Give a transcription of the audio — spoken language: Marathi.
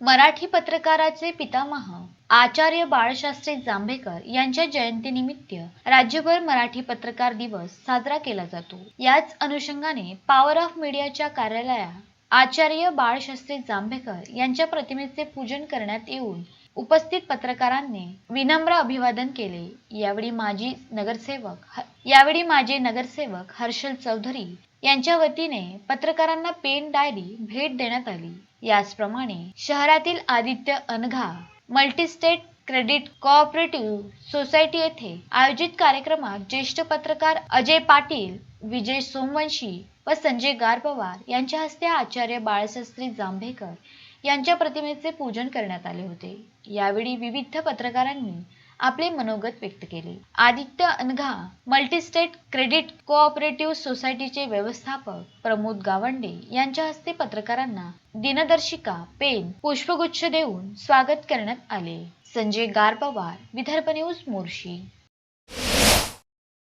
मराठी पत्रकाराचे पितामह आचार्य बाळशास्त्री जांभेकर यांच्या जयंतीनिमित्त राज्यभर मराठी पत्रकार दिवस साजरा केला जातो. याच अनुषंगाने पॉवर ऑफ मीडियाच्या कार्यालयात आचार्य बाळशास्त्री जांभेकर यांच्या प्रतिमेचे पूजन करण्यात येऊन उपस्थित पत्रकारांनी विनम्र अभिवादन केले. यावेळी माजी नगरसेवक ह- यावेळी माजी नगरसेवक हर्षल चौधरी यांच्या वतीने पत्रकारांना पेन डायरी भेट देण्यात आली. याचप्रमाणे शहरातील Aditya Anagha multistate credit cooperative society येथे आयोजित कार्यक्रमात ज्येष्ठ पत्रकार अजय पाटील विजय सोमवंशी व संजय गारपवार यांच्या हस्ते आचार्य बाळशास्त्री जांभेकर यांच्या प्रतिमेचे पूजन करण्यात आले होते. यावेळी विविध पत्रकारांनी आपले मनोगत व्यक्त केले. Aditya Anagha multistate credit cooperative सोसायटीचे व्यवस्थापक प्रमोद गावंडे यांच्या हस्ते पत्रकारांना दिनदर्शिका पेन पुष्पगुच्छ देऊन स्वागत करण्यात आले. संजय गारपवार विदर्भ न्यूज मोर्शी